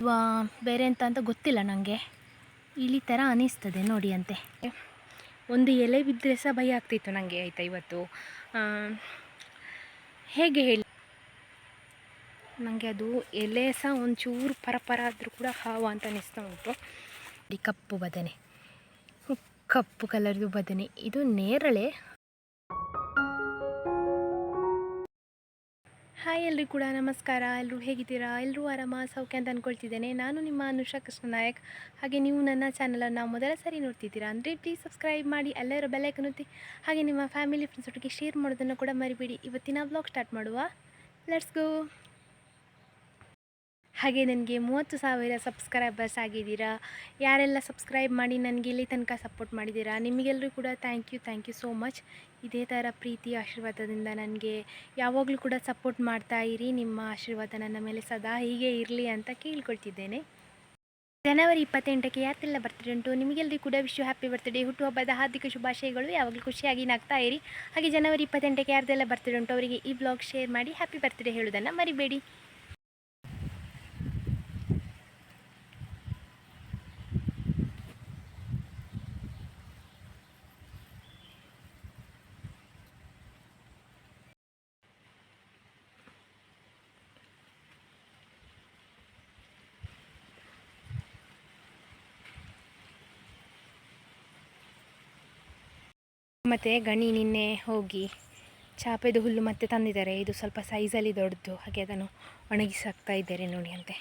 ಅಥವಾ ಬೇರೆ ಎಂತ ಅಂತ ಗೊತ್ತಿಲ್ಲ ನನಗೆ ಇಲಿ ಥರ ಅನಿಸ್ತದೆ ನೋಡಿ ಅಂತೆ. ಒಂದು ಎಲೆ ಬಿದ್ದರೆ ಸಹ ಭಯ ಆಗ್ತಿತ್ತು ನನಗೆ ಆಯಿತಾ ಇವತ್ತು. ಹೇಗೆ ಹೇಳಿ. ನನಗೆ ಅದು ಎಲೆ ಸಹ ಒಂಚೂರು ಪರಪರ ಪರ ಆದರೂ ಕೂಡ ಹಾವು ಅಂತ ಅನಿಸ್ತಾ ಉಂಟು. ಈ ಕಪ್ಪು ಬದನೆ. ಕಪ್ಪು ಕಲರ್ದು ಬದನೆ. ಇದು ನೇರಳೆ. ಹಾಯ್ ಎಲ್ಲರೂ ಕೂಡ ನಮಸ್ಕಾರ. ಎಲ್ಲರೂ ಹೇಗಿದ್ದೀರಾ? ಎಲ್ಲರೂ ಆರಾಮ, ಸೌಖ್ಯ ಅಂತ ಅಂದ್ಕೊಳ್ತಿದ್ದೇನೆ ನಾನು ನಿಮ್ಮ ಅನುಷಾ ಕೃಷ್ಣ ನಾಯಕ್ ಹಾಗೆ ನೀವು ನನ್ನ ಚಾನಲನ್ನು ಮೊದಲ ಸರಿ ನೋಡ್ತಿದ್ದೀರಾ ಅಂದರೆ ಪ್ಲೀಸ್ ಸಬ್ಸ್ಕ್ರೈಬ್ ಮಾಡಿ ಎಲ್ಲರ ಬೆಲೆ ಒತ್ತಿ, ಹಾಗೆ ನಿಮ್ಮ ಫ್ಯಾಮಿಲಿ ಫ್ರೆಂಡ್ಸ್ ಒಟ್ಟಿಗೆ ಶೇರ್ ಮಾಡೋದನ್ನು ಕೂಡ ಮರಿಬೇಡಿ. ಇವತ್ತಿನ ಬ್ಲಾಗ್ ಸ್ಟಾರ್ಟ್ ಮಾಡುವ. ಲೆಟ್ಸ್ ಗೋ ಹಾಗೆ ನನಗೆ ಮೂವತ್ತು ಸಾವಿರ ಸಬ್ಸ್ಕ್ರೈಬರ್ಸ್ ಆಗಿದ್ದೀರಾ? ಯಾರೆಲ್ಲ ಸಬ್ಸ್ಕ್ರೈಬ್ ಮಾಡಿ ನನಗೆ ಇಲ್ಲಿ ತನಕ ಸಪೋರ್ಟ್ ಮಾಡಿದ್ದೀರಾ? ನಿಮಗೆಲ್ಲರೂ ಕೂಡ thank you thank you so much ಇದೇ ಥರ ಪ್ರೀತಿ ಆಶೀರ್ವಾದದಿಂದ ನನಗೆ ಯಾವಾಗಲೂ ಕೂಡ ಸಪೋರ್ಟ್ ಮಾಡ್ತಾ ಇರಿ. ನಿಮ್ಮ ಆಶೀರ್ವಾದ ನನ್ನ ಮೇಲೆ ಸದಾ ಹೀಗೆ ಇರಲಿ ಅಂತ ಕೇಳ್ಕೊಳ್ತಿದ್ದೇನೆ. ಜನವರಿ ಇಪ್ಪತ್ತೆಂಟಕ್ಕೆ ಯಾರ್ದೆಲ್ಲ ಬರ್ತ್ಡೇ ಉಂಟು. ನಿಮಗೆಲ್ಲರಿಗೂ ಕೂಡ ವಿಶ್ವ ಹ್ಯಾಪಿ ಬರ್ತ್ಡೇ ಹುಟ್ಟುಹಬ್ಬದ ಹಾರ್ದಿಕ ಶುಭಾಶಯಗಳು. ಯಾವಾಗಲೂ ಖುಷಿಯಾಗಿ ನಗ್ತಾ ಇರಿ. ಹಾಗೆ ಜನವರಿ ಇಪ್ಪತ್ತೆಂಟಕ್ಕೆ ಯಾರ್ದೆಲ್ಲ ಬರ್ತ್ಡೇ ಉಂಟು. ಅವರಿಗೆ ಈ ಬ್ಲಾಗ್ ಶೇರ್ ಮಾಡಿ ಹ್ಯಾಪಿ ಬರ್ತ್ಡೇ ಹೇಳೋದನ್ನು ಮರಿಬೇಡಿ. ಮತ್ತು ಗಣಿ ನಿನ್ನೆ ಹೋಗಿ ಚಾಪೆದು ಹುಲ್ಲು ಮತ್ತೆ ತಂದಿದ್ದಾರೆ. ಇದು ಸ್ವಲ್ಪ ಸೈಜಲ್ಲಿ ದೊಡ್ಡದು. ಹಾಗೆ ಅದನ್ನು ಒಣಗಿಸಾಕ್ತಾ ಇದ್ದಾರೆ ನೋಡಿ ಅಂತೆ.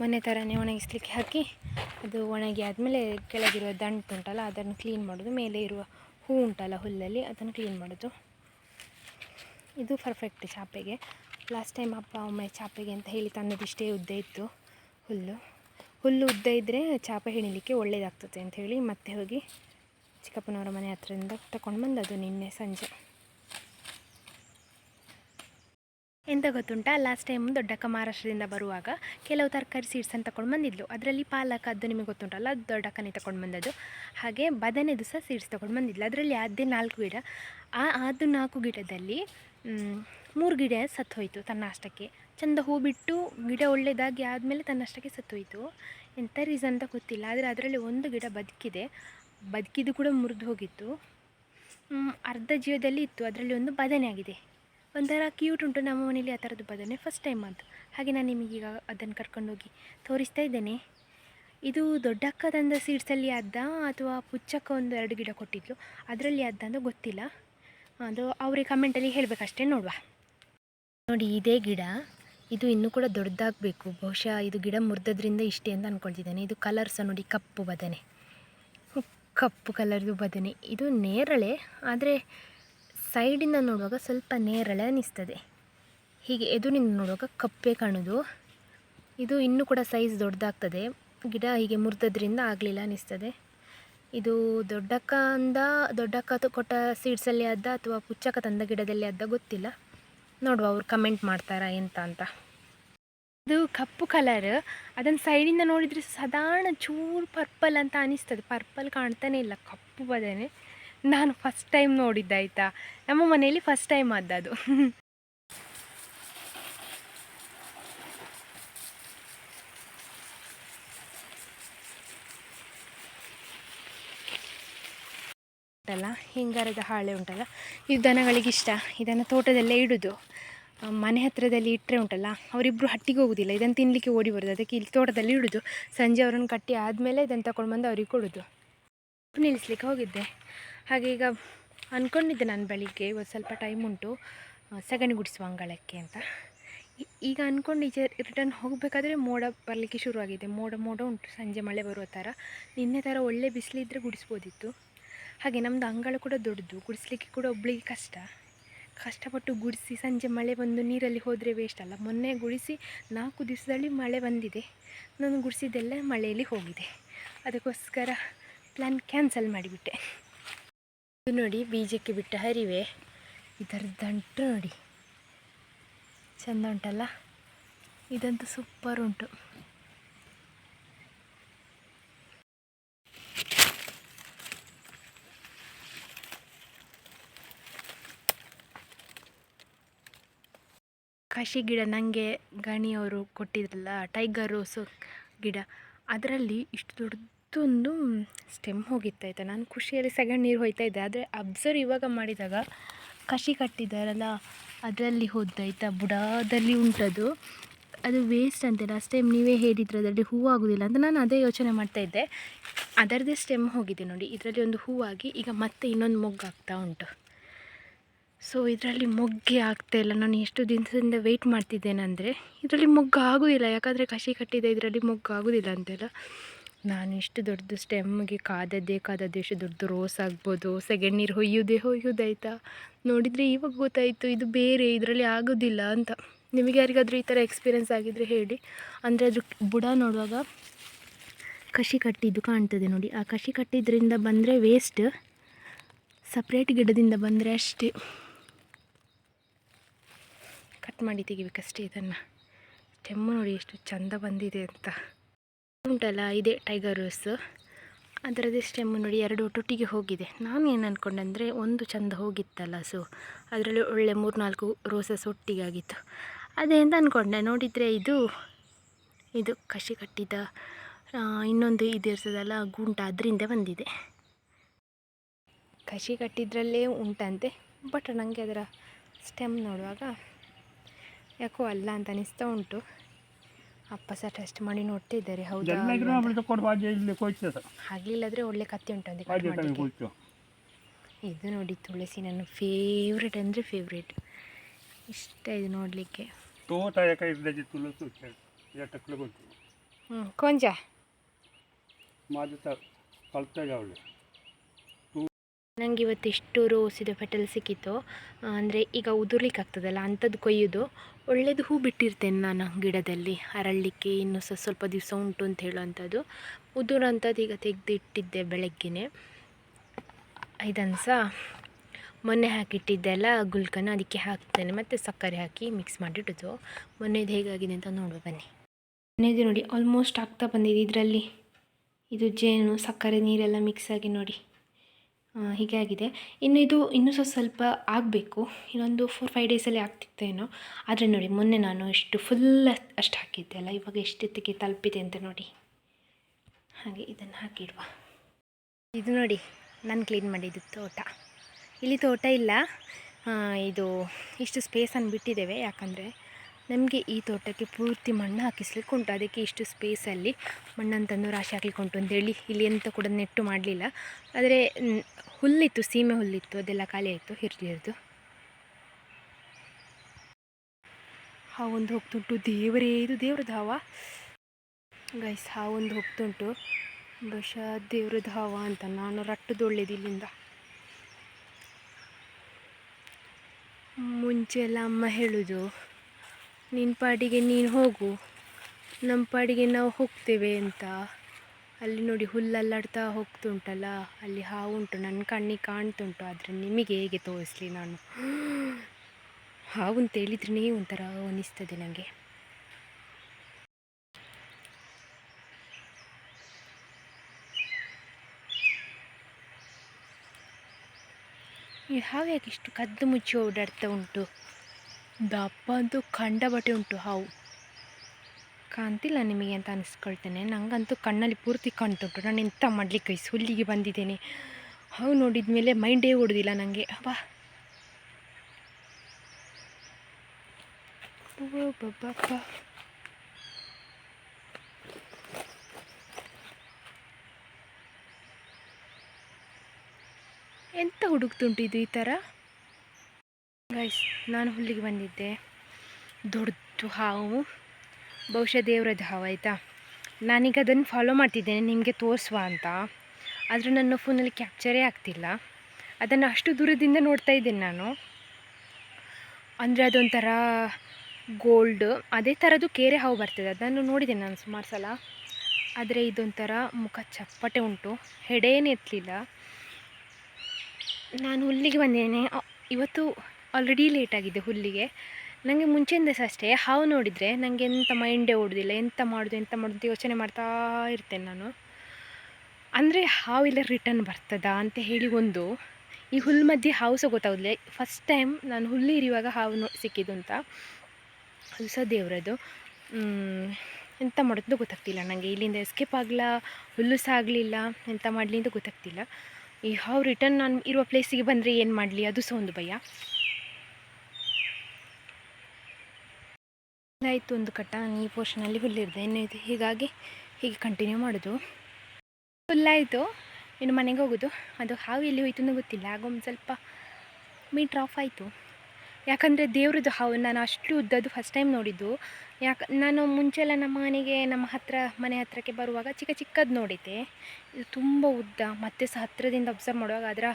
ಮೊನ್ನೆ ಥರನೇ ಒಣಗಿಸ್ಲಿಕ್ಕೆ ಹಾಕಿ ಅದು ಒಣಗಿ ಆದಮೇಲೆ ಕೆಳಗಿರುವ ದಂಟು ಉಂಟಲ್ಲ, ಅದನ್ನು ಕ್ಲೀನ್ ಮಾಡೋದು. ಮೇಲೆ ಇರುವ ಹೂ ಉಂಟಲ್ಲ ಹುಲ್ಲಲ್ಲಿ, ಅದನ್ನು ಕ್ಲೀನ್ ಮಾಡೋದು. ಇದು ಪರ್ಫೆಕ್ಟ್ ಚಾಪೆಗೆ. ಲಾಸ್ಟ್ ಟೈಮ್ ಅಪ್ಪ ಒಮ್ಮೆ ಚಾಪೆಗೆ ಅಂತ ಹೇಳಿ ತಂದದಿಷ್ಟೇ ಉದ್ದ ಇತ್ತು, ಹುಲ್ಲು. ಹುಲ್ಲು ಉದ್ದ ಇದ್ದರೆ ಚಾಪೆ ಹೆಣಿಲಿಕ್ಕೆ ಒಳ್ಳೆಯದಾಗ್ತದೆ ಅಂತ ಹೇಳಿ ಮತ್ತೆ ಹೋಗಿ ಚಿಕ್ಕಪ್ಪನವರ ಮನೆ ಹತ್ರದಿಂದ ತಗೊಂಡು ಬಂದದ್ದು ನಿನ್ನೆ ಸಂಜೆ. ಎಂತ ಗೊತ್ತುಂಟಾ? ಲಾಸ್ಟ್ ಟೈಮ್ ದೊಡ್ಡಕ್ಕ ಮಹಾರಾಷ್ಟ್ರದಿಂದ ಬರುವಾಗ ಕೆಲವು ತರಕಾರಿ ಸೀಡ್ಸನ್ನು ತಗೊಂಡು ಬಂದಿದ್ಲು. ಅದರಲ್ಲಿ ಪಾಲಕ್, ಅದು ನಿಮಗೆ ಗೊತ್ತುಂಟಲ್ಲ? ಅದು ದೊಡ್ಡಕ್ಕನೇ ತಗೊಂಡು ಬಂದದ್ದು. ಹಾಗೆ ಬದನೆದು ಸಹ ಸೀಡ್ಸ್ ತಗೊಂಡು ಬಂದಿದ್ಲು. ಅದರಲ್ಲಿ ಅದೇ ನಾಲ್ಕು ಗಿಡ. ಆ ಅದು ನಾಲ್ಕು ಗಿಡದಲ್ಲಿ ಮೂರು ಗಿಡ ಸತ್ತು ಹೋಯಿತು ತನ್ನ ಅಷ್ಟಕ್ಕೆ. ಚಂದ ಹೂ ಬಿಟ್ಟು ಗಿಡ ಒಳ್ಳೆಯದಾಗಿ ಆದಮೇಲೆ ತನ್ನಷ್ಟಕ್ಕೆ ಸತ್ತೋಯಿತು. ಎಂಥ ರೀಸನ್ ಅಂತ ಗೊತ್ತಿಲ್ಲ. ಆದರೆ ಅದರಲ್ಲಿ ಒಂದು ಗಿಡ ಬದುಕಿದೆ. ಬದುಕಿದ್ದು ಕೂಡ ಮುರಿದು ಹೋಗಿತ್ತು. ಅರ್ಧ ಜೀವದಲ್ಲಿ ಇತ್ತು. ಅದರಲ್ಲಿ ಒಂದು ಬದನೆ ಆಗಿದೆ. ಒಂಥರ ಕ್ಯೂಟ್ ಉಂಟು ನಮ್ಮ ಮನೇಲಿ ಆ ಥರದ್ದು ಬದನೆ ಫಸ್ಟ್ ಟೈಮ್ ಅದು ಹಾಗೆ ನಾನು ನಿಮಗೀಗ ಅದನ್ನು ಕರ್ಕೊಂಡೋಗಿ ತೋರಿಸ್ತಾ ಇದ್ದೇನೆ. ಇದು ದೊಡ್ಡಕ್ಕ ತಂದ ಸೀಡ್ಸಲ್ಲಿ ಅದ್ದ ಅಥವಾ ಪುಚ್ಚಕ್ಕ ಒಂದು ಎರಡು ಗಿಡ ಕೊಟ್ಟಿದ್ಲು. ಅದರಲ್ಲಿ ಅದ್ದ ಅಂತ ಗೊತ್ತಿಲ್ಲ. ಅದು ಅವರಿಗೆ ಕಮೆಂಟಲ್ಲಿ ಹೇಳಬೇಕಷ್ಟೇ ನೋಡುವ. ನೋಡಿ, ಇದೇ ಗಿಡ. ಇದು ಇನ್ನೂ ಕೂಡ ದೊಡ್ಡದಾಗಬೇಕು. ಬಹುಶಃ ಇದು ಗಿಡ ಮುರಿದ್ರಿಂದ ಇಷ್ಟೇ ಅಂತ ಅಂದ್ಕೊಳ್ತಿದ್ದೇನೆ ಇದು ಕಲರ್ ನೋಡಿ ಕಪ್ಪು ಬದನೆ. ಕಪ್ಪು ಕಲರ್ದು ಬದನೆ. ಇದು ನೇರಳೆ, ಆದರೆ ಸೈಡಿಂದ ನೋಡುವಾಗ ಸ್ವಲ್ಪ ನೇರಳೆ ಅನ್ನಿಸ್ತದೆ ಹೀಗೆ ಎದುರಿನ ನೋಡುವಾಗ ಕಪ್ಪೆ ಕಾಣೋದು. ಇದು ಇನ್ನೂ ಕೂಡ ಸೈಜ್ ದೊಡ್ಡದಾಗ್ತದೆ. ಗಿಡ ಹೀಗೆ ಮುರಿದ್ರಿಂದ ಆಗಲಿಲ್ಲ ಅನ್ನಿಸ್ತದೆ ಇದು ದೊಡ್ಡಕ್ಕ ಅಂದ, ದೊಡ್ಡಕ್ಕ ಕೊಟ್ಟ ಸೀಡ್ಸಲ್ಲಿ ಅದ್ದ ಅಥವಾ ಪುಚ್ಚಕ್ಕ ತಂದ ಗಿಡದಲ್ಲಿ ಅದ್ದ ಗೊತ್ತಿಲ್ಲ. ನೋಡುವ, ಅವ್ರು ಕಮೆಂಟ್ ಮಾಡ್ತಾರಾ ಎಂತ ಅಂತ. ಇದು ಕಪ್ಪು ಕಲರ್ ಅದನ್ನು ಸೈಡಿಂದ ನೋಡಿದರೆ ಸಾಧಾರಣ ಚೂರು ಪರ್ಪಲ್ ಅಂತ ಅನಿಸ್ತದೆ. ಪರ್ಪಲ್ ಕಾಣ್ತಾನೆ ಇಲ್ಲ, ಕಪ್ಪು ಬದನೆ ನಾನು ಫಸ್ಟ್ ಟೈಮ್ ನೋಡಿದ್ದಾಯ್ತಾ ನಮ್ಮ ಮನೆಯಲ್ಲಿ ಫಸ್ಟ್ ಟೈಮ್ ಅದು ಉಂಟಲ್ಲ, ಹಿಂಗಾರದ ಹಾಳೆ ಉಂಟಲ್ಲ? ಇದು ದನಗಳಿಗೆ ಇಷ್ಟ ಇದನ್ನು ತೋಟದಲ್ಲೇ ಇಡೋದು. ಮನೆ ಹತ್ತಿರದಲ್ಲಿ ಇಟ್ಟರೆ ಉಂಟಲ್ಲ ಅವರಿಬ್ಬರು ಹಟ್ಟಿಗೆ ಹೋಗೋದಿಲ್ಲ, ಇದನ್ನು ತಿನ್ನಲಿಕ್ಕೆ ಓಡಿ ಬರೋದು, ಅದಕ್ಕೆ ಇಲ್ಲಿ ತೋಟದಲ್ಲಿ ಇಡೋದು, ಸಂಜೆ ಅವರನ್ನು ಕಟ್ಟಿ ಆದಮೇಲೆ ಇದನ್ನು ತಗೊಂಡು ಬಂದು ಅವ್ರಿಗೆ ಕೊಡೋದು. ನಿಲ್ಲಿಸ್ಲಿಕ್ಕೆ ಹೋಗಿದ್ದೆ. ಹಾಗೆ ಈಗ ಅಂದ್ಕೊಂಡಿದ್ದೆ ನಾನು ಬೆಳಿಗ್ಗೆ, ಒಂದು ಸ್ವಲ್ಪ ಟೈಮ್ ಉಂಟು ಸಗಣಿ ಗುಡಿಸುವ ಅಂಗಳಕ್ಕೆ ಅಂತ. ಈಗ ಅಂದ್ಕೊಂಡು ಈಚೆ ರಿಟರ್ನ್ ಹೋಗಬೇಕಾದ್ರೆ ಮೋಡ ಬರಲಿಕ್ಕೆ ಶುರುವಾಗಿದೆ. ಮೋಡ ಮೋಡ ಉಂಟು, ಸಂಜೆ ಮಳೆ ಬರುವ ಥರ. ನಿನ್ನೆ ಥರ ಒಳ್ಳೆ ಬಿಸಿಲಿದ್ದರೆ ಗುಡಿಸ್ಬೋದಿತ್ತು. ಹಾಗೆ ನಮ್ಮದು ಅಂಗಳ ಕೂಡ ದೊಡ್ಡದು, ಗುಡಿಸ್ಲಿಕ್ಕೆ ಕೂಡ ಒಬ್ಬಳಿಗೆ ಕಷ್ಟ. ಕಷ್ಟಪಟ್ಟು ಗುಡಿಸಿ ಸಂಜೆ ಮಳೆ ಬಂದು ನೀರಲ್ಲಿ ಹೋದರೆ ವೇಸ್ಟ್ ಅಲ್ಲ. ಮೊನ್ನೆ ಗುಡಿಸಿ ನಾಲ್ಕು ದಿವಸದಲ್ಲಿ ಮಳೆ ಬಂದಿದೆ. ನಾನು ಗುಡಿಸಿದ್ದೆಲ್ಲ ಮಳೆಯಲ್ಲಿ ಹೋಗಿದೆ. ಅದಕ್ಕೋಸ್ಕರ ಪ್ಲ್ಯಾನ್ ಕ್ಯಾನ್ಸಲ್ ಮಾಡಿಬಿಟ್ಟೆ. ಇದು ನೋಡಿ ಬೀಜಕ್ಕೆ ಬಿಟ್ಟ ಹರಿವೆ. ಇದರ ದಂಟು ನೋಡಿ. ಚೆಂದ ಉಂಟಲ್ಲ? ಇದಂತೂ ಸೂಪರ್ ಉಂಟು. ಕಷಿ ಗಿಡ ನನಗೆ ಗಣಿಯವರು ಕೊಟ್ಟಿದ್ರಲ್ಲ, ಟೈಗರ್ ರೋಸು ಗಿಡ. ಅದರಲ್ಲಿ ಇಷ್ಟು ದೊಡ್ಡದೊಂದು ಸ್ಟೆಮ್ ಹೋಗಿತ್ತು ಆಯಿತಾ. ನಾನು ಖುಷಿಯಲ್ಲಿ ಸೆಗಣಿ ನೀರು ಹೋಯ್ತಾ ಇದ್ದೆ. ಆದರೆ ಅಬ್ಸರ್ವ್ ಇವಾಗ ಮಾಡಿದಾಗ ಕಸಿ ಕಟ್ಟಿದ್ದಾರಲ್ಲ, ಅದರಲ್ಲಿ ಹೋದ್ದಾಯ್ತಾ? ಬುಡದಲ್ಲಿ ಉಂಟದು. ಅದು ವೇಸ್ಟ್ ಅಂತೆ ಲಾಸ್ಟ್ ಟೈಮ್ ನೀವೇ ಹೇಳಿದ್ರೆ ಅದರಲ್ಲಿ ಹೂವು ಆಗೋದಿಲ್ಲ ಅಂತ ನಾನು ಅದೇ ಯೋಚನೆ ಮಾಡ್ತಾ ಇದ್ದೆ. ಅದರದ್ದೇ ಸ್ಟೆಮ್ ಹೋಗಿದೆ ನೋಡಿ. ಇದರಲ್ಲಿ ಒಂದು ಹೂವಾಗಿ ಈಗ ಮತ್ತೆ ಇನ್ನೊಂದು ಮೊಗ್ಗಾಗ್ತಾ ಉಂಟು. ಸೊ ಇದರಲ್ಲಿ ಮೊಗ್ಗೆ ಇಲ್ಲ. ನಾನು ಎಷ್ಟು ದಿನದಿಂದ ವೆಯ್ಟ್ ಮಾಡ್ತಿದ್ದೇನೆಂದರೆ, ಇದರಲ್ಲಿ ಮೊಗ್ಗು ಆಗೋದಿಲ್ಲ. ಯಾಕಂದರೆ ಕಸಿ ಕಟ್ಟಿದೆ, ಇದರಲ್ಲಿ ಮೊಗ್ಗು ಆಗೋದಿಲ್ಲ ಅಂತೆಲ್ಲ. ನಾನು ಇಷ್ಟು ದೊಡ್ಡದು ಸ್ಟೆಮ್ಗೆ ಕಾದದ್ದೇ ಕಾದದ್ದು ಎಷ್ಟು ದೊಡ್ಡದು ರೋಸ್ ಆಗ್ಬೋದು ಸೆಕೆಂಡ್ ನೀರು ಹೊಯ್ಯೋದೇ ಹೊಯ್ಯೋದಾಯ್ತಾ? ನೋಡಿದರೆ ಇವಾಗ ಗೊತ್ತಾಯಿತು, ಇದು ಬೇರೆ, ಇದರಲ್ಲಿ ಆಗೋದಿಲ್ಲ ಅಂತ. ನಿಮಗೆ ಯಾರಿಗಾದರೂ ಈ ಥರ ಎಕ್ಸ್ಪೀರಿಯೆನ್ಸ್ ಆಗಿದ್ದರೆ ಹೇಳಿ. ಅಂದರೆ ಅದು ಬುಡ ನೋಡುವಾಗ ಕಸಿ ಕಟ್ಟಿದ್ದು ಕಾಣ್ತದೆ ನೋಡಿ. ಆ ಕಸಿ ಕಟ್ಟಿದ್ರಿಂದ ಬಂದರೆ ವೇಸ್ಟ್ ಸಪ್ರೇಟ್ ಗಿಡದಿಂದ ಬಂದರೆ ಅಷ್ಟೇ. ಕಟ್ ಮಾಡಿ ತೆಗಿಬೇಕಷ್ಟೇ ಇದನ್ನು. ಸ್ಟೆಮ್ಮು ನೋಡಿ ಎಷ್ಟು ಚಂದ ಬಂದಿದೆ ಅಂತ. ಉಂಟಲ್ಲ ಇದೆ ಟೈಗರ್ ರೋಸ್ ಅದರದ್ದೇ ಸ್ಟೆಮ್ಮು ನೋಡಿ ಎರಡು ಒಟ್ಟೊಟ್ಟಿಗೆ ಹೋಗಿದೆ. ನಾನು ಏನು ಅಂದ್ಕೊಂಡೆ ಅಂದರೆ ಒಂದು ಚಂದ ಹೋಗಿತ್ತಲ್ಲ ಸೊ. ಅದರಲ್ಲಿ ಒಳ್ಳೆ ಮೂರು ನಾಲ್ಕು ರೋಸಸ್ ಒಟ್ಟಿಗೆ ಆಗಿತ್ತು ಅದೇ ಅಂತ ಅಂದ್ಕೊಂಡೆ ನೋಡಿದರೆ ಇದು ಇದು ಕಸಿ ಕಟ್ಟಿದ ಇನ್ನೊಂದು ಇದಿರ್ತದಲ್ಲ ಗುಂಟ ಅದರಿಂದ ಬಂದಿದೆ. ಕಸಿ ಕಟ್ಟಿದ್ರಲ್ಲೇ ಉಂಟಂತೆ, ಬಟ್ ನನಗೆ ಅದರ ಸ್ಟೆಮ್ ನೋಡುವಾಗ ಯಾಕೋ ಅಲ್ಲ ಅಂತ ಅನಿಸ್ತಾ ಉಂಟು. ಅಪ್ಪ ಟೆಸ್ಟ್ ಮಾಡಿ ನೋಡ್ತಿದ್ದಾರೆ ಹೌದಾ ಆಗ್ಲಿಲ್ಲಾದ್ರೆ ಒಳ್ಳೆ ಕತ್ತೆ ಉಂಟು ಅಂತ ಕಟ್ ಇದು ನೋಡಿ ತುಳಸಿ ನನ್ನ ಫೇವ್ರೇಟ್ ಅಂದರೆ ಫೇವ್ರೇಟ್ ಇಷ್ಟ ಇದು ನೋಡಲಿಕ್ಕೆ. ಹ್ಞೂ ಕೊಂಜ? ಮಾದ ಕಲ್ತಾಗ ನನಗೆ ಇವತ್ತು ಎಷ್ಟು ರೋಸಿದು ಪೆಟಲ್ ಸಿಕ್ಕಿತ್ತು. ಅಂದರೆ ಈಗ ಉದುರ್ಲಿಕ್ಕೆ ಆಗ್ತದಲ್ಲ ಅಂಥದ್ದು ಕೊಯ್ಯೋದು. ಒಳ್ಳೇದು ಹೂ ಬಿಟ್ಟಿರ್ತೇನೆ ನಾನು ಗಿಡದಲ್ಲಿ, ಅರಳಲಿಕ್ಕೆ ಇನ್ನೂ ಸಹ ಸ್ವಲ್ಪ ದಿವಸ ಉಂಟು ಅಂತ ಹೇಳುವಂಥದ್ದು. ಉದುರಂಥದ್ದು ಈಗ ತೆಗೆದಿಟ್ಟಿದ್ದೆ ಬೆಳಗ್ಗೆನೆ. ಇದನ್ನು ಮೊನ್ನೆ ಮೊನ್ನೆ ಹಾಕಿಟ್ಟಿದ್ದೆಲ್ಲ ಗುಲ್ಕನ, ಅದಕ್ಕೆ ಹಾಕ್ತೇನೆ. ಮತ್ತು ಸಕ್ಕರೆ ಹಾಕಿ ಮಿಕ್ಸ್ ಮಾಡಿಟ್ಟಿದ್ದು ಮೊನ್ನೆದು ಹೇಗಾಗಿದೆ ಅಂತ ನೋಡುವ, ಬನ್ನಿ. ಮೊನ್ನೆದು ನೋಡಿ ಆಲ್ಮೋಸ್ಟ್ ಆಗ್ತಾ ಬಂದಿದೆ ಇದರಲ್ಲಿ. ಇದು ಜೇನು, ಸಕ್ಕರೆ, ನೀರೆಲ್ಲ ಮಿಕ್ಸ್ ಆಗಿ ನೋಡಿ. ಹೀಗೆ ಆಗಿದೆ. ಇನ್ನು ಇದು ಇನ್ನೂ ಸ್ವಲ್ಪ ಸ್ವಲ್ಪ ಆಗಬೇಕು. ಇನ್ನೊಂದು ಫೋರ್ ಫೈವ್ ಡೇಸಲ್ಲಿ ಆಗ್ತಿತ್ತೇನೋ ಆದರೆ ನೋಡಿ, ಮೊನ್ನೆ ನಾನು ಇಷ್ಟು ಫುಲ್ ಅಷ್ಟು ಹಾಕಿದ್ದೆ ಅಲ್ಲ. ಇವಾಗ ಎಷ್ಟೊತ್ತಿಗೆ ತಲುಪಿದೆ ಅಂತ ನೋಡಿ. ಹಾಗೆ ಇದನ್ನು ಹಾಕಿಡುವ. ಇದು ನೋಡಿ, ನಾನು ಕ್ಲೀನ್ ಮಾಡಿದ್ದು ತೋಟ. ಇಲ್ಲಿ ತೋಟ ಇಲ್ಲ. ಇದು ಇಷ್ಟು ಸ್ಪೇಸನ್ನು ಬಿಟ್ಟಿದ್ದೇವೆ. ಯಾಕಂದರೆ ನಮಗೆ ಈ ತೋಟಕ್ಕೆ ಪೂರ್ತಿ ಮಣ್ಣು ಹಾಕಿಸ್ಲಿಕ್ಕೆ ಉಂಟು. ಅದಕ್ಕೆ ಇಷ್ಟು ಸ್ಪೇಸಲ್ಲಿ ಮಣ್ಣನ್ನು ತಂದು ರಾಶಿ ಉಂಟು ಅಂತೇಳಿ ಇಲ್ಲಿ ಎಂತ ಕೂಡ ನೆಟ್ಟು ಮಾಡಲಿಲ್ಲ. ಆದರೆ ಹುಲ್ಲಿತ್ತು, ಸೀಮೆ ಹುಲ್ಲಿತ್ತು, ಅದೆಲ್ಲ ಖಾಲಿ ಆಯಿತು ಹಿರಿದಿರ್ದು ಒಂದು ಹೋಗ್ತುಂಟು, ದೇವರೇ, ಇದು ದೇವ್ರ ಧಾವ. ಗೈಸ್ ಹಾವೊಂದು ಹೋಗ್ತುಂಟು. ಬಹುಶಃ ದೇವ್ರ ಧಾವ ಅಂತ ನಾನು ರಟ್ಟು ಒಳ್ಳೇದು ಇಲ್ಲಿಂದ. ಮುಂಚೆ ಎಲ್ಲ ಅಮ್ಮ ಹೇಳೋದು ನಿನ್ನ ಪಾಡಿಗೆ ನೀನು ಹೋಗು. ನಮ್ಮ ಪಾಡಿಗೆ ನಾವು ಹೋಗ್ತೇವೆ ಅಂತ. ಅಲ್ಲಿ ನೋಡಿ ಹುಲ್ಲಲ್ಲಾಡ್ತಾ ಹೋಗ್ತುಂಟಲ್ಲ, ಅಲ್ಲಿ ಹಾವು ಉಂಟು ನನ್ನ ಕಣ್ಣಿಗೆ ಕಾಣ್ತುಂಟು, ಆದರೆ ನಿಮಗೆ ಹೇಗೆ ತೋರಿಸ್ಲಿ ನಾನು? ಹಾವು ಅಂತ ಹೇಳಿದ್ರೇ ಒಂಥರ ಅನಿಸ್ತದೆ ನನಗೆ ಈ ಹಾವು ಯಾಕೆ ಇಷ್ಟು ಕದ್ದು ಮುಚ್ಚಿ ಓಡಾಡ್ತಾ ಉಂಟು? ದಪ್ಪ ಅಂತೂ ಕಂಡಬಟ್ಟೆ ಉಂಟು, ಹಾವು. ಕಾಣ್ತಿಲ್ಲ ನಿಮಗೆ ಅಂತ ಅನಿಸ್ಕೊಳ್ತೇನೆ. ನನಗಂತೂ ಕಣ್ಣಲ್ಲಿ ಪೂರ್ತಿ ಕಾಣ್ತುಂಟು ನಾನು ಎಂಥ ಮಾಡಲಿಕ್ಕೆ? ಸುಲ್ಲಿಗೆ ಬಂದಿದ್ದೇನೆ. ಹಾವು ನೋಡಿದ ಮೇಲೆ ಮೈಂಡೇ ಓಡೋದಿಲ್ಲ ನನಗೆ ಬಾ. ಬಬ್ಬಬ್ಬ ಎಂತ ಹುಡುಕ್ತುಂಟು ಇದು ಈ ಥರ? ಗೈಸ್ ನಾನು ಹುಲ್ಲಿಗೆ ಬಂದಿದ್ದೆ. ದೊಡ್ಡದು ಹಾವು. ಬಹುಶಃ ದೇವರದ್ದು ಹಾವು, ಆಯಿತಾ? ನಾನೀಗ ಅದನ್ನು ಫಾಲೋ ಮಾಡ್ತಿದ್ದೇನೆ, ನಿಮಗೆ ತೋರಿಸುವ ಅಂತ. ಆದರೆ ನನ್ನ ಫೋನಲ್ಲಿ ಕ್ಯಾಪ್ಚರೇ ಆಗ್ತಿಲ್ಲ. ಅದನ್ನು ಅಷ್ಟು ದೂರದಿಂದ ನೋಡ್ತಾ ಇದ್ದೇನೆ ನಾನು. ಅಂದರೆ ಅದೊಂಥರ ಗೋಲ್ಡ್ ಅದೇ ಥರದ್ದು ಕೇರೆ ಹಾವು ಬರ್ತದೆ. ಅದನ್ನು ನೋಡಿದ್ದೇನೆ ನಾನು ಸುಮಾರು ಸಲ. ಆದರೆ ಇದೊಂಥರ ಮುಖ ಚಪ್ಪಟೆ ಉಂಟು. ಹೆಡೇನೇ ಎತ್ತಲಿಲ್ಲ ನಾನು ಹುಲ್ಲಿಗೆ ಬಂದೇನೆ ಇವತ್ತು ಆಲ್ರೆಡಿ ಲೇಟ್ ಆಗಿದೆ ಹುಲ್ಲಿಗೆ. ನನಗೆ ಮುಂಚೆಯಿಂದ ಸಹ ಅಷ್ಟೇ, ಹಾವು ನೋಡಿದರೆ ನನಗೆ ಎಂಥ ಮೈಂಡೇ ಓಡೋದಿಲ್ಲ, ಎಂತ ಮಾಡೋದು ಎಂತ ಮಾಡೋದು ಯೋಚನೆ ಮಾಡ್ತಾ ಇರ್ತೇನೆ ನಾನು. ಅಂದರೆ ಹಾವಿಲ್ಲ ರಿಟರ್ನ್ ಬರ್ತದಾ ಅಂತ ಹೇಳಿ ಒಂದು, ಈ ಹುಲ್ಲು ಮಧ್ಯೆ ಹಾವು ಸಹ ಗೊತ್ತಾಗೋದಿಲ್ಲ. ಫಸ್ಟ್ ಟೈಮ್ ನಾನು ಹುಲ್ಲು ಇರುವಾಗ ಹಾವು ನೋ, ಸಿಕ್ಕಿದ್ದು ಅಂತ. ಅದು ಸಹ ದೇವರದು ಎಂತ ಮಾಡೋದು ಗೊತ್ತಾಗ್ತಿಲ್ಲ ನನಗೆ ಇಲ್ಲಿಂದ ಎಸ್ಕೇಪ್ ಆಗಲ್ಲ ಹುಲ್ಲು ಸಹ ಆಗಲಿಲ್ಲ ಎಂಥ ಮಾಡಲಿ ಅಂತ ಗೊತ್ತಾಗ್ತಿಲ್ಲ. ಈ ಹಾವು ರಿಟರ್ನ್ ನಾನು ಇರುವ ಪ್ಲೇಸಿಗೆ ಬಂದರೆ ಏನು ಮಾಡಲಿ? ಅದು ಸಹ ಒಂದು ಭಯ. ಆಯಿತು ಒಂದು ಕಟ್ಟ ನಾನು ಈ ಪೋರ್ಷನಲ್ಲಿ ಹುಲ್ಲಿರದೆ ಇನ್ನು ಇದು ಹೀಗಾಗಿ ಹೀಗೆ ಕಂಟಿನ್ಯೂ ಮಾಡೋದು. ಹುಲ್ಲಾಯಿತು ಇನ್ನು ಮನೆಗೆ ಹೋಗೋದು. ಅದು ಹಾವು ಎಲ್ಲಿ ಹೋಯ್ತು ಅಂತ ಗೊತ್ತಿಲ್ಲ, ಆಗ ಒಂದು ಸ್ವಲ್ಪ ಮೀಟ್ರ್ ಆಫ್ ಆಯಿತು. ಯಾಕಂದರೆ ದೇವ್ರದ್ದು ಹಾವು, ನಾನು ಅಷ್ಟು ಉದ್ದದ್ದು ಫಸ್ಟ್ ಟೈಮ್ ನೋಡಿದ್ದು. ಯಾಕೆ, ನಾನು ಮುಂಚೆಲ್ಲ ನಮ್ಮ ಮನೆಗೆ, ನಮ್ಮ ಹತ್ರ, ಮನೆ ಹತ್ರಕ್ಕೆ ಬರುವಾಗ ಚಿಕ್ಕ ಚಿಕ್ಕದು ನೋಡಿದ್ದೆ. ಇದು ತುಂಬ ಉದ್ದ, ಮತ್ತೆ ಸಹ ಹತ್ರದಿಂದ ಅಬ್ಸರ್ವ್ ಮಾಡುವಾಗ ಅದರ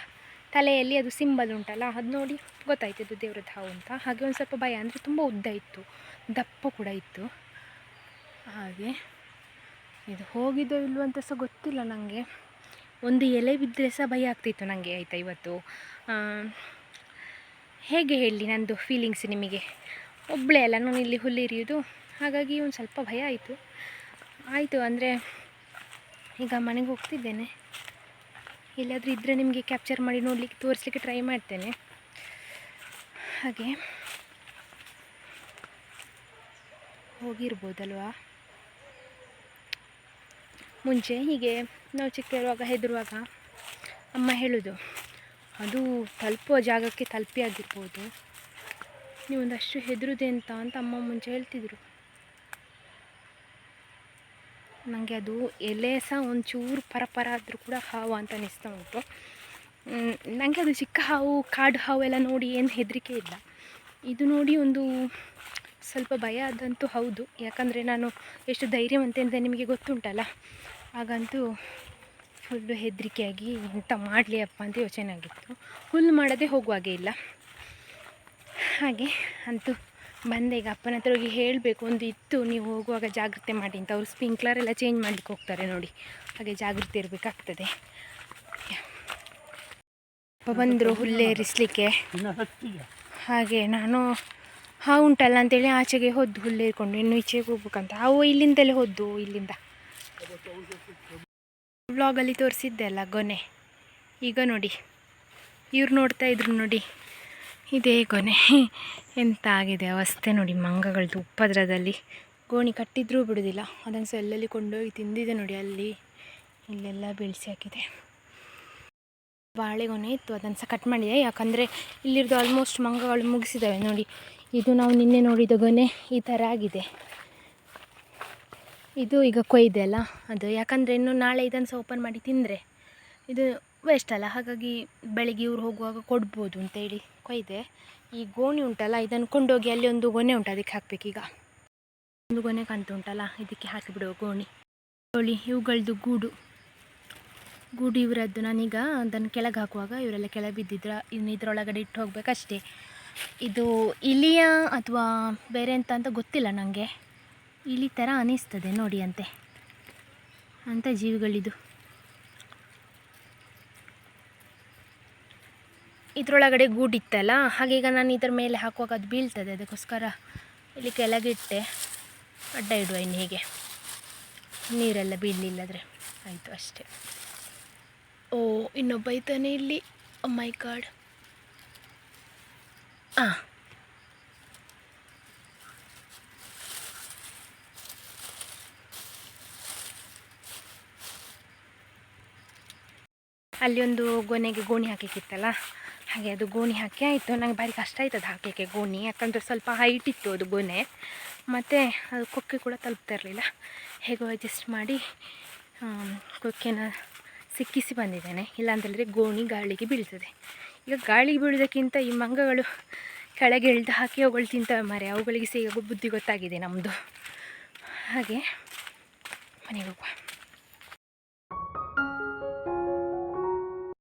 ತಲೆಯಲ್ಲಿ ಅದು ಸಿಂಬಲ್ ಉಂಟಲ್ಲ, ಅದು ನೋಡಿ ಗೊತ್ತಾಯ್ತು ಇದು ದೇವ್ರದ್ದು ಹಾವು ಅಂತ. ಹಾಗೆ ಒಂದು ಸ್ವಲ್ಪ ಭಯ ಅಂದರೆ ತುಂಬ ಉದ್ದ ಇತ್ತು. ದಪ್ಪ ಕೂಡ ಇತ್ತು. ಹಾಗೆ ಇದು ಹೋಗಿದ್ದೋ ಇಲ್ವೋ ಅಂತ ಸಹ ಗೊತ್ತಿಲ್ಲ ನನಗೆ ಒಂದು ಎಲೆ ಬಿದ್ದರೆ ಸಹ ಭಯ ಆಗ್ತಿತ್ತು ನನಗೆ ಆಯಿತಾ ಇವತ್ತು? ಹೇಗೆ ಹೇಳಿ ನಂದು ಫೀಲಿಂಗ್ಸ್ ನಿಮಗೆ? ಒಬ್ಬಳೇ ಅಲ್ಲ, ನಾನು ಇಲ್ಲಿ ಹುಲ್ಲಿರಿಯೋದು ಹಾಗಾಗಿ ಒಂದು ಸ್ವಲ್ಪ ಭಯ ಆಯಿತು. ಆಯಿತು ಅಂದರೆ ಈಗ ಮನೆಗೆ ಹೋಗ್ತಿದ್ದೇನೆ. ಎಲ್ಲಾದರೂ ಇದ್ದರೆ ನಿಮಗೆ ಕ್ಯಾಪ್ಚರ್ ಮಾಡಿ ನೋಡಲಿಕ್ಕೆ ತೋರಿಸ್ಲಿಕ್ಕೆ ಟ್ರೈ ಮಾಡ್ತೇನೆ. ಹಾಗೆ. ಹೋಗಿರ್ಬೋದಲ್ವಾ? ಮುಂಚೆ ಹೀಗೆ ನಾವು ಚಿಕ್ಕ ಇರುವಾಗ ಹೆದರುವಾಗ ಅಮ್ಮ ಹೇಳೋದು, ಅದು ತಲುಪುವ ಜಾಗಕ್ಕೆ ತಲುಪಿ ಆಗಿರ್ಬೋದು ನೀವು ಒಂದಷ್ಟು ಹೆದರುದೆ ಅಂತ ಅಂತ ಅಮ್ಮ ಮುಂಚೆ ಹೇಳ್ತಿದ್ರು. ನನಗೆ ಅದು ಎಲೆ ಸಹ ಒಂಚೂರು ಪರಪರ ಆದರೂ ಕೂಡ ಹಾವು ಅಂತ ಅನಿಸ್ತಾ ಉಂಟು. ನನಗೆ ಅದು ಚಿಕ್ಕ ಹಾವು, ಕಾಡು ಹಾವು ಎಲ್ಲ ನೋಡಿ ಏನು ಹೆದರಿಕೆ ಇಲ್ಲ. ಇದು ನೋಡಿ ಒಂದು ಸ್ವಲ್ಪ ಭಯ ಆದಂತೂ ಹೌದು. ಯಾಕಂದರೆ ನಾನು ಎಷ್ಟು ಧೈರ್ಯವಂತೆ ಅಂತ ನಿಮಗೆ ಗೊತ್ತುಂಟಲ್ಲ? ಹಾಗಂತೂ ಫುಲ್ಲು ಹೆದರಿಕೆಯಾಗಿ ಎಂತ ಮಾಡಲಿ ಅಪ್ಪ ಅಂತ ಯೋಚನೆ ಆಗಿತ್ತು. ಹುಲ್ಲು ಮಾಡದೆ ಹೋಗುವಾಗೆ ಇಲ್ಲ. ಹಾಗೆ ಅಂತೂ ಬಂದೆ. ಈಗ ಅಪ್ಪನ ಹತ್ರ ಹೋಗಿ ಹೇಳಬೇಕು. ಒಂದು ಇತ್ತು ನೀವು ಹೋಗುವಾಗ ಜಾಗ್ರತೆ ಮಾಡಿ ಅಂತ. ಅವರು ಸ್ಪ್ರಿಂಕ್ಲರ್ ಎಲ್ಲ ಚೇಂಜ್ ಮಾಡಲಿಕ್ಕೆ ಹೋಗ್ತಾರೆ ನೋಡಿ. ಹಾಗೆ ಜಾಗೃತಿ ಇರಬೇಕಾಗ್ತದೆ. ಅಪ್ಪ ಬಂದರು ಹುಲ್ಲೇರಿಸಲಿಕ್ಕೆ. ಹಾಗೆ ನಾನು ಹಾವು ಉಂಟಲ್ಲ ಅಂತೇಳಿ ಆಚೆಗೆ ಹೊದ್ದು ಹುಲ್ಲೇರ್ಕೊಂಡು ಇನ್ನು ಈಚೆಗೆ ಹೋಗ್ಬೇಕಂತ. ಹಾವು ಇಲ್ಲಿಂದಲೇ ಹೊದ್ದು ಇಲ್ಲಿಂದ. ವ್ಲಾಗಲ್ಲಿ ತೋರಿಸಿದ್ದೆ ಅಲ್ಲ ಗೊನೆ. ಈಗ ನೋಡಿ. ಇವ್ರು ನೋಡ್ತಾ ಇದ್ರು ನೋಡಿ. ಇದೇ ಗೊನೆ. ಎಂತ ಆಗಿದೆ ಅವಸ್ಥೆ ನೋಡಿ ಮಂಗಗಳದ್ದು ಉಪದ್ರದಲ್ಲಿ ಗೋಣಿ ಕಟ್ಟಿದ್ರೂ ಬಿಡೋದಿಲ್ಲ. ಅದನ್ನು ಸಹ ಎಲ್ಲೆಲ್ಲಿ ಕೊಂಡೋಗಿ ತಿಂದಿದೆ ನೋಡಿ ಅಲ್ಲಿ. ಇಲ್ಲೆಲ್ಲ ಬೀಳಿಸಿ ಹಾಕಿದೆ. ಬಾಳೆಗೊನೆ ಇತ್ತು. ಅದನ್ನು ಸಹ ಕಟ್ ಮಾಡಿದೆ. ಯಾಕಂದರೆ ಇಲ್ಲಿರೋದು ಆಲ್ಮೋಸ್ಟ್ ಮಂಗಗಳು ಮುಗಿಸಿದ್ದಾವೆ ನೋಡಿ. ಇದು ನಾವು ನಿನ್ನೆ ನೋಡಿದ ಗೊನೆ ಈ ಥರ ಆಗಿದೆ. ಇದು ಈಗ ಕೊಯ್ದೆ ಅಲ್ಲ, ಅದು ಯಾಕಂದರೆ ಇನ್ನು ನಾಳೆ ಇದನ್ನು ಸಹ ಓಪನ್ ಮಾಡಿ ತಿಂದರೆ ಇದು ವೇಸ್ಟ್ ಅಲ್ಲ, ಹಾಗಾಗಿ ಬೆಳಿಗ್ಗೆ ಇವ್ರು ಹೋಗುವಾಗ ಕೊಡ್ಬೋದು ಅಂತೇಳಿ ಕೊಯ್ದೆ. ಈ ಗೋಣಿ ಉಂಟಲ್ಲ, ಇದನ್ನು ಕೊಂಡೋಗಿ ಅಲ್ಲಿ ಒಂದು ಗೊನೆ ಉಂಟು, ಅದಕ್ಕೆ ಹಾಕಬೇಕೀಗ ಒಂದು ಗೊನೆ ಕಂತು ಉಂಟಲ್ಲ, ಇದಕ್ಕೆ ಹಾಕಿಬಿಡುವ ಗೋಣಿ. ಗೋಳಿ ಇವುಗಳದ್ದು ಗೂಡು. ಗೂಡು ಇವರದ್ದು. ನಾನೀಗ ಅದನ್ನು ಕೆಳಗೆ ಹಾಕುವಾಗ ಇವರೆಲ್ಲ ಕೆಳಗೆ ಬಿದ್ದಿದ್ರ, ಇನ್ನು ಇದರೊಳಗಡೆ ಇಟ್ಟು ಹೋಗ್ಬೇಕಷ್ಟೇ. ಇದು ಇಲಿಯ ಅಥವಾ ಬೇರೆ ಎಂತ ಅಂತ ಗೊತ್ತಿಲ್ಲ ನನಗೆ ಇಲಿ ಥರ ಅನಿಸ್ತದೆ ನೋಡಿ ಅಂತೆ. ಅಂಥ ಜೀವಿಗಳಿದು. ಇದರೊಳಗಡೆ ಗೂಡಿತ್ತಲ್ಲ ಹಾಗೀಗ ನಾನು ಇದರ ಮೇಲೆ ಹಾಕುವಾಗ ಅದು ಬೀಳ್ತದೆ, ಅದಕ್ಕೋಸ್ಕರ ಇಲ್ಲಿ ಕೆಳಗಿಟ್ಟೆ ಅಡ್ಡ ಇಡುವ ಇನ್ನು ಹೀಗೆ. ನೀರೆಲ್ಲ ಬೀಳಲಿಲ್ಲದ್ರೆ ಆಯಿತು ಅಷ್ಟೇ. ಓ, ಇನ್ನೊಬ್ಬ ಇದ್ದಾನೆ ಇಲ್ಲಿ. ಮೈ ಗಾಡ್ ಹಾಂ ಅಲ್ಲಿ ಒಂದು ಗೊನೆಗೆ ಗೋಣಿ ಹಾಕಿಕ್ಕಿತ್ತಲ್ಲ? ಹಾಗೆ ಅದು ಗೋಣಿ ಹಾಕಿ ಆಯಿತು. ನನಗೆ ಭಾರಿ ಕಷ್ಟ ಆಯ್ತು ಅದು ಹಾಕಲಿಕ್ಕೆ ಗೋಣಿ. ಯಾಕಂದರೆ ಸ್ವಲ್ಪ ಹೈಟ್ ಇತ್ತು ಅದು ಗೊನೆ. ಮತ್ತು ಅದು ಕೊಕ್ಕೆ ಕೂಡ ತಲುಪ್ತಾ ಇರಲಿಲ್ಲ. ಹೇಗೋ ಅಡ್ಜಸ್ಟ್ ಮಾಡಿ ಕೊಕ್ಕೆನ ಸಿಕ್ಕಿಸಿ ಬಂದಿದ್ದೇನೆ. ಇಲ್ಲಾಂತೇಳಿದ್ರೆ ಗೋಣಿ ಗಾಳಿಗೆ ಬೀಳ್ತದೆ. ಈಗ ಗಾಳಿ ಬೀಳೋದಕ್ಕಿಂತ ಈ ಮಂಗಗಳು ಕೆಳಗೆ ಇಳ್ದು ಹಾಕಿ ಅವುಗಳು ತಿಂತವೆ ಮರೆ ಅವುಗಳಿಗೆ ಸಿಗೋ ಬುದ್ಧಿ ಗೊತ್ತಾಗಿದೆ ನಮ್ಮದು ಹಾಗೆ ಮನೆಗೆ ಹೋಗುವ.